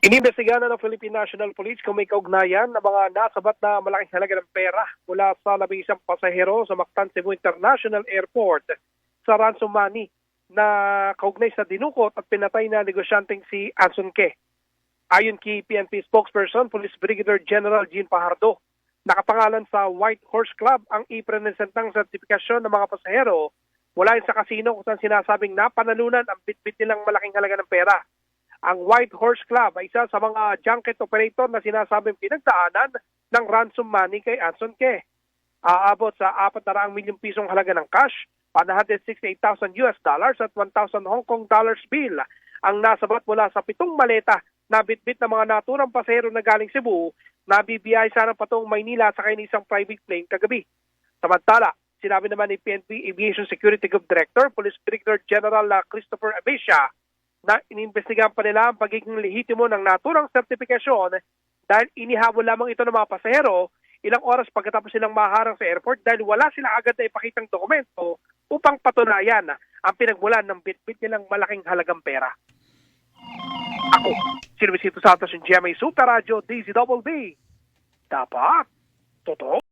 Inimbestigahan na ng Philippine National Police kung may kaugnayan na mga nasabat na malaking halaga ng pera mula sa labing isang pasahero sa Mactan Cebu International Airport sa ransom money na kaugnay sa dinukot at pinatay na negosyanteng si Anson Ke. Ayon kay PNP spokesperson, Police Brigadier General Jean Pajardo, nakapangalan sa White Horse Club ang ipresentang sertifikasyon ng mga pasahero mula sa kasino kung saan sinasabing napanalunan ang bitbit nilang malaking halaga ng pera. Ang White Horse Club ay isa sa mga junket operator na sinasabing pinagdaanan ng ransom money kay Anson Ke. Aabot sa 400 milyong pisong halaga ng cash, 168,000 US dollars at 1,000 Hong Kong dollars bill ang nasabat mula sa pitong maleta na bitbit ng mga naturang pasahero na galing Cebu na bibiyay sana patong Maynila sa isang private plane kagabi. Samantala, sinabi naman ni PNP Aviation Security Group Director, Police Brigadier General uh, Christopher Abesha, na inimbestigahan pa nila ang pagiging lehitimo ng naturang sertifikasyon dahil inihabol lamang ito ng mga pasahero ilang oras pagkatapos silang maharang sa airport dahil wala sila agad na ipakitang dokumento upang patunayan ang pinagmulan ng bitbit nilang malaking halagang pera. Ako, si Luisito Santos yung GMA Super Radio, DZWB. Dapat, totoo.